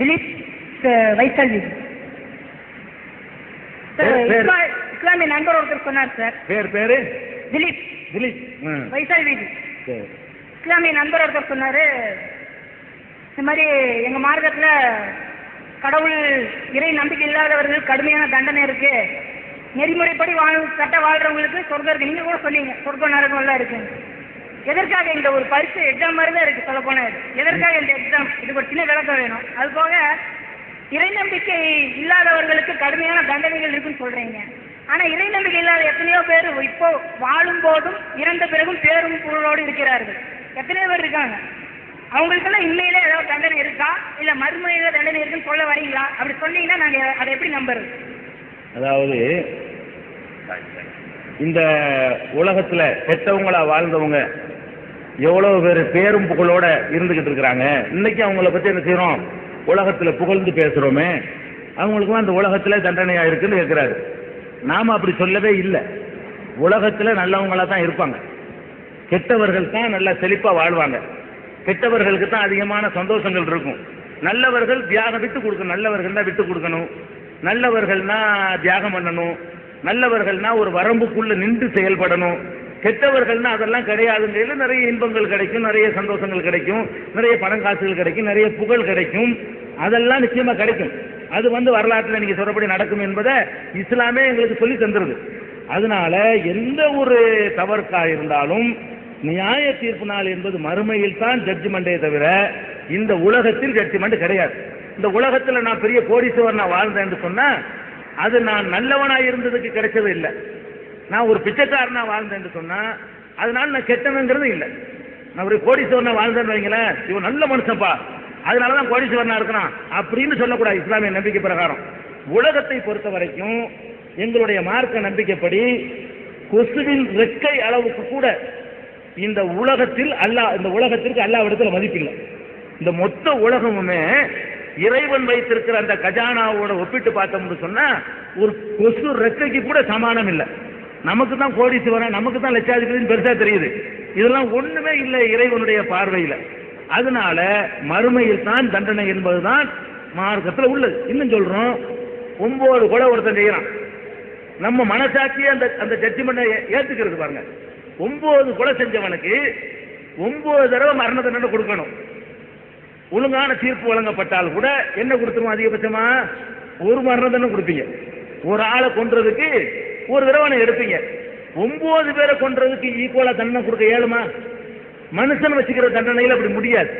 Dilip Vaishali sir இஸ்லாமிய நண்பர் ஒருத்தர் சொன்னார் சார். பேர் பேரு? திலீப். திலீப். வைசாலி வீதி இஸ்லாமிய நண்பர் ஒருத்தர் சொன்னாரு. இந்த மாதிரி எங்க மார்க்கத்துல கடவுள் இறை நம்பிக்கை இல்லாதவர்கள் கடுமையான தண்டனை இருக்கு. நெறிமுறைப்படி வாழ் சட்ட வாழ்றவங்களுக்கு சொர்க்கம் இருக்கு நீங்க கூட சொன்னீங்க. சொர்க்கம் நரகம் எல்லாம் இருக்கு. எதற்காக இந்த ஒரு பரிசு எக்ஸாம் மாதிரி தான் இருக்கு சொல்ல இது? எதற்காக இந்த எக்ஸாம் இதுக்கு ஒரு சின்ன விளக்கம் வேணும். அது போக இறை நம்பிக்கை இல்லாதவர்களுக்கு கடுமையான தண்டனைகள் இருக்குன்னு சொல்றீங்க. ஆனா இறை நம்பிக்கை இல்லாத எத்தனையோ பேர் இப்போ வாழும் போதும் இறந்த பிறகும் பேரும் பொருளோடு இருக்கிறார்கள். எத்தனையோ பேர் இருக்காங்க. அவங்களுக்கெல்லாம் உண்மையிலே ஏதாவது தண்டனை இருக்கா? இல்ல மறுமுறையில தண்டனை இருக்குன்னு சொல்ல வரீங்களா? அப்படி சொன்னீங்கன்னா நாங்க அதை எப்படி நம்புறது? அதாவது இந்த உலகத்துல பெற்றவங்களா வாழ்ந்தவங்க எவ்வளவு பேர் பேரும் புகழோட இருந்துகிட்டு இருக்கிறாங்க. இன்னைக்கு அவங்கள பத்தி என்ன செய்யறோம் உலகத்துல புகழ்ந்து பேசுறோமே. அவங்களுக்குலாம் அந்த உலகத்துல தண்டனையா இருக்குன்னு கேட்கிறாரு நாம அப்படி சொல்லவே இல்லை. உலகத்துல நல்லவங்களா தான் இருப்பாங்க. கெட்டவர்கள் தான் நல்லா செழிப்பா வாழ்வாங்க. கெட்டவர்களுக்கு தான் அதிகமான சந்தோஷங்கள் இருக்கும். நல்லவர்கள் தியாகம் விட்டு கொடுக்கணும். நல்லவர்கள் தான் விட்டு கொடுக்கணும். நல்லவர்கள்னா தியாகம் பண்ணணும். நல்லவர்கள்னா ஒரு வரம்புக்குள்ள நின்று செயல்படணும். கெட்டவர்கள்னா அதெல்லாம் கிடையாதுங்கையில நிறைய இன்பங்கள் கிடைக்கும் நிறைய சந்தோஷங்கள் கிடைக்கும் நிறைய பணம் காசுகள் கிடைக்கும் நிறைய புகழ் கிடைக்கும். அதெல்லாம் நிச்சயமா கிடைக்கும். அது வந்து வரலாற்றில் நீங்க சொல்றபடி நடக்கும் என்பதை இஸ்லாமே எங்களுக்கு சொல்லி தந்துருது. அதனால எந்த ஒரு தவறுக்கா இருந்தாலும் நியாய தீர்ப்பு நாள் என்பது மறுமையில் தான் ஜட்ஜ்மெண்டே தவிர இந்த உலகத்தில் ஜட்ஜ்மெண்ட் கிடையாது. இந்த உலகத்தில் நான் பெரிய கோடீஸ்வரன் நான் என்று சொன்னா அது நான் நல்லவனா இருந்ததுக்கு கிடைச்சது இல்லை. நான் ஒரு பிச்சைக்காரனா வாழ்ந்தேன்னு சொன்னா அதனால நான் கெட்டவங்கிறது இல்லை. நான் ஒரு கோடீஸ்வரனா வாழ்ந்தேன்னு வைங்களேன் இவன் நல்ல மனுஷன்ப்பா அதனாலதான் கோடீஸ்வரனா இருக்கிறான் அப்படின்னு சொல்லக்கூடாது இஸ்லாமிய நம்பிக்கை பிரகாரம். உலகத்தை பொறுத்த வரைக்கும் எங்களுடைய மார்க்க நம்பிக்கைப்படி கொசுவின் ரெக்கை அளவுக்கு கூட இந்த உலகத்தில் அல்லாஹ் இந்த உலகத்திற்கு அல்லாவிடத்தில் மதிப்பில்லை. இந்த மொத்த உலகமுமே இறைவன் வைத்திருக்கிற அந்த கஜானாவோட ஒப்பிட்டு பார்த்தோம்னு சொன்னா ஒரு கொசு ரெக்கைக்கு கூட சமானம் இல்லை நமக்கு தான் கோடீஸ்வரன் நமக்கு தான் லட்சாதிபதினு பெருசா தெரியுது. இதெல்லாம் ஒண்ணுமே இல்லை இறைவனுடைய பார்வையில. அதனால மறுமையில் தான் தண்டனை என்பதுதான் மார்க்கத்தில் உள்ளது. இன்னும் சொல்றோம் ஒன்பது கொலை ஒருத்தன் செய்யறான். நம்ம மனசாட்சியே அந்த அந்த ஜட்ஜ்மெண்ட்டை ஏத்துக்கிறது பாருங்க. ஒன்பது கொலை செஞ்சவனுக்கு ஒன்பது தடவை மரண தண்டனை கொடுக்கணும். ஒழுங்கான தீர்ப்பு வழங்கப்பட்டால் கூட என்ன கொடுத்துருவோம் அதிகபட்சமா? ஒரு மரண தண்டனை கொடுப்பீங்க. ஒரு ஆளை கொன்றதுக்கு ஒரு விரவனை எடுப்பீங்க. ஒன்பது பேரை கொன்றதுக்கு ஈக்குவலா தண்டனை கொடுக்க ஏழுமா மனுஷன் வச்சுக்கிற தண்டனையில் அப்படி முடியாது.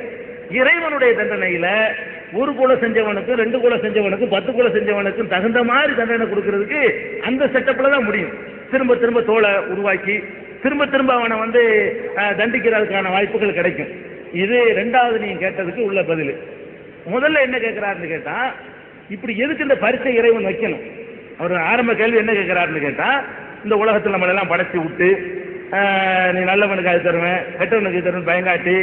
இறைவனுடைய தண்டனையில ஒரு கொலை செஞ்சவனுக்கு ரெண்டு கொலை செஞ்சவனுக்கு பத்து கொலை செஞ்சவனுக்கு தகுந்த மாதிரி தண்டனை கொடுக்கறதுக்கு அந்த செட்டப்ல தான் முடியும். திரும்ப திரும்ப தோலை உருவாக்கி திரும்ப திரும்ப அவனை வந்து தண்டிக்கிறதுக்கான வாய்ப்புகள் கிடைக்கும். இது ரெண்டாவது நீங்க கேட்டதுக்கு உள்ள பதில். முதல்ல என்ன கேட்கிறாருன்னு கேட்டா இப்படி எதுக்கு இந்த பரிசை இறைவன் வைக்கணும்? அவர் ஆரம்ப கேள்வி என்ன கேட்கிறாருன்னு கேட்டா இந்த உலகத்தில் நம்மளை எல்லாம் விட்டு நீ நல்லவனுக்கு அது தருவேன் கெட்டவனுக்கு தருவேன் பயங்காட்டி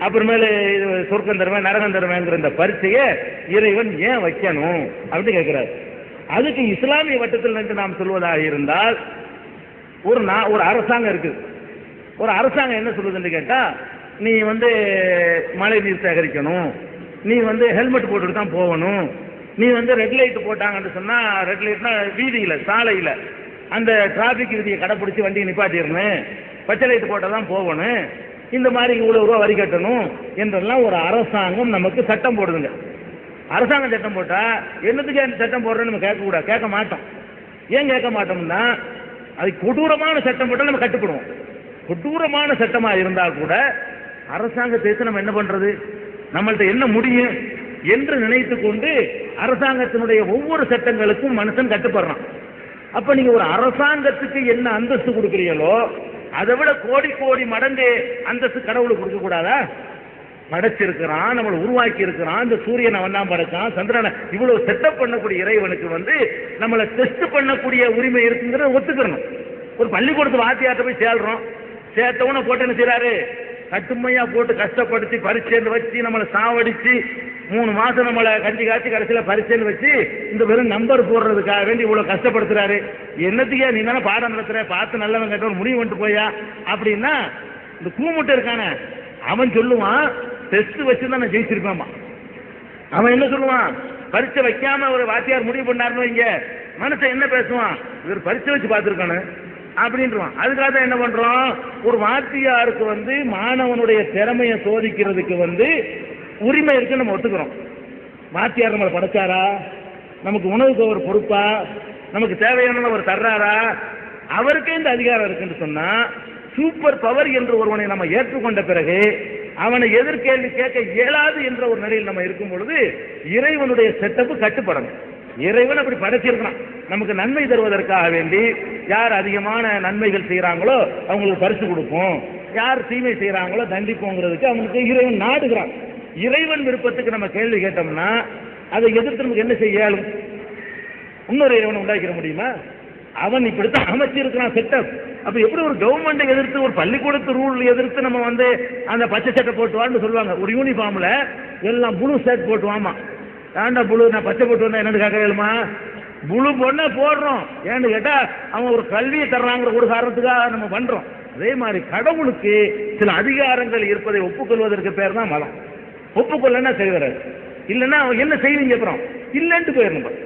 அப்புறமேலு இது சொர்க்கம் தருவேன் நரகம் தருவேங்கிற இந்த பரிசையை இறைவன் ஏன் வைக்கணும் அப்படின்னு கேட்கிறாரு. அதுக்கு இஸ்லாமிய வட்டத்தில் நின்று நாம் சொல்வதாக இருந்தால் ஒரு நான் ஒரு அரசாங்கம் இருக்குது ஒரு அரசாங்கம் என்ன சொல்லுதுன்னு கேட்டா நீ வந்து மழை நீர் சேகரிக்கணும் நீ வந்து ஹெல்மெட் போட்டுட்டு தான் போகணும் நீ வந்து ரெட் லைட் போட்டாங்கன்னு சொன்னா ரெட் லைட்னா வீதியில சாலையில. அந்த டிராபிக் விதியை கடைப்பிடிச்சி வண்டியை நிப்பாட்டிடணும். பச்சை லைட் போட்டால் தான் போகணும். இந்த மாதிரி இவ்வளவு ரூபா வரி கட்டணும் என்றெல்லாம் ஒரு அரசாங்கம் நமக்கு சட்டம் போடுதுங்க. அரசாங்கம் சட்டம் போட்டா என்னத்துக்கு அந்த சட்டம் போடுறோன்னு நம்ம கேட்க கூடாது கேட்க மாட்டோம். ஏன் கேட்க மாட்டோம்னா அது கொடூரமான சட்டம் போட்டால் நம்ம கட்டுப்படுவோம். கொடூரமான சட்டமா இருந்தா கூட அரசாங்கத்தை நம்ம என்ன பண்றது? நம்மள்ட்ட என்ன முடியும்? என்று நினைத்து கொண்டு அரசாங்கத்தினுடைய ஒவ்வொரு சட்டங்களுக்கும் மனுஷன் கட்டுப்படுறான். அப்ப நீங்க ஒரு அரசாங்கத்துக்கு என்ன அந்தஸ்து கொடுக்குறீங்களோ அதை விட கோடி கோடி மடங்கு அந்தஸ்து கடவுளுக்கு கொடுக்க கூடாதா? படைச்சிருக்கிறான் நம்மளை உருவாக்கி இருக்கிறான் இந்த சூரியனை வந்தான் படைச்சான் சந்திரனை. இவ்வளவு செட்டப் பண்ணக்கூடிய இறைவனுக்கு வந்து நம்மளை டெஸ்ட் பண்ணக்கூடிய உரிமை இருக்குங்கிறத ஒத்துக்கிறணும் ஒரு பள்ளிக்கூடத்து வாத்தியார்ட்ட போய் சேர்றோம் சேர்த்தவன போட்டு என்ன செய்யறாரு கட்டுமையா போட்டு கஷ்டப்படுத்தி பரிச்சேர்ந்து வச்சு நம்மளை சாவடிச்சு மூணு மாசம் நம்மளை கஞ்சி காய்ச்சி கடைசியில பரீட்சைன்னு வச்சு இந்த வெறும் நம்பர் போடுறதுக்காக வேண்டி இவ்வளவு கஷ்டப்படுத்துறாரு. என்னத்துக்கே நீ தானே பாடம் நடத்துற பார்த்து நல்லவன் கேட்டவன் முடிவு வந்துட்டு போயா? அப்படின்னா இந்த கூமுட்டை இருக்கானே அவன் சொல்லுவான் டெஸ்ட் வச்சு தான் நான் ஜெயிச்சிருப்பேன்மா அவன் என்ன சொல்லுவான்? பரிச்சை வைக்காம ஒரு வாத்தியார் முடிவு பண்ணாருன்னு இங்க மனுஷன் என்ன பேசுவான்? இவர் பரிச்சை வச்சு பார்த்துருக்கானு. அப்படின்றான் அதுக்காக தான் என்ன பண்றோம்? ஒரு வாத்தியாருக்கு வந்து மாணவனுடைய திறமையை சோதிக்கிறதுக்கு வந்து உரிமை இருக்குன்னு நம்ம ஒத்துக்கிறோம். வாத்தியார் நம்மளை படைச்சாரா? நமக்கு உணவுக்கு அவர் பொறுப்பா? நமக்கு தேவையான அவர் தர்றாரா? அவருக்கே இந்த அதிகாரம் இருக்குன்னு சொன்னா சூப்பர் பவர் என்று ஒருவனை நம்ம ஏற்றுக்கொண்ட பிறகு அவனை எதிர்கேள்வி கேட்க இயலாது என்ற ஒரு நிலையில் நம்ம இருக்கும் பொழுது இறைவனுடைய செட்டப்பு கட்டுப்படணும். இறைவன் அப்படி படைச்சிருக்கிறான். நமக்கு நன்மை தருவதற்காக வேண்டி யார் அதிகமான நன்மைகள் செய்கிறாங்களோ அவங்களுக்கு பரிசு கொடுப்போம். யார் தீமை செய்கிறாங்களோ தண்டிப்போங்கிறதுக்கு அவனுக்கு இறைவன் நாடுகிறான். இறைவன் விருப்பத்துக்கு நம்ம கேள்வி கேட்டோம்னா அதை எதிர்த்து நமக்கு என்ன செய்ய இயலும்? இன்னொரு இறைவனை உண்டாக்கிட முடியுமா? அவன் இப்படித்தான் அமைச்சிருக்கிறான் செட்டப் அப்ப எப்படி ஒரு கவர்மெண்ட்டை எதிர்த்து ஒரு பள்ளிக்கூடத்து ரூல் எதிர்த்து நம்ம வந்து அந்த பச்சை சட்டை போட்டுவான்னு சொல்லுவாங்க. ஒரு யூனிஃபார்ம்ல எல்லாம் புளு ஷர்ட் போட்டுவாமா? ஏண்டா புழு நான் பச்சை போட்டு வந்தா என்னன்னு கேட்க வேணுமா? புழு பொண்ணை போடுறோம். ஏன்னு கேட்டா அவன் ஒரு கல்வியை தர்றாங்கிற ஒரு காரணத்துக்காக நம்ம பண்றோம். அதே மாதிரி கடவுளுக்கு சில அதிகாரங்கள் இருப்பதை ஒப்புக்கொள்வதற்கு பேர் தான் மதம். ஒப்புக்கொள்ளனா செய்கிறாரு இல்லைன்னா அவன் என்ன செய்வீங்க அப்புறம் இல்லைன்ட்டு போயிடணும்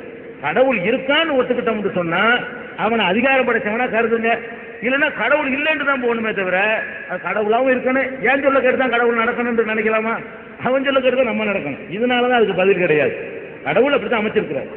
கடவுள் இருக்கான்னு ஒத்துக்கிட்டோம்னு சொன்னா அவனை அதிகாரம் படைச்சவனா கருதுங்க. இல்லைன்னா கடவுள் இல்லைன்னு தான் போகணுமே தவிர அது கடவுளாகவும் இருக்கணும். ஏன் சொல்ல கேட்டு தான் கடவுள் நடக்கணும்னு நினைக்கலாமா? அவன் சொல்ல கேட்டு தான் நம்ம நடக்கணும். இதனால தான் அதுக்கு பதில் கிடையாது. கடவுள் அப்படி தான் அமைச்சிருக்கிறார்.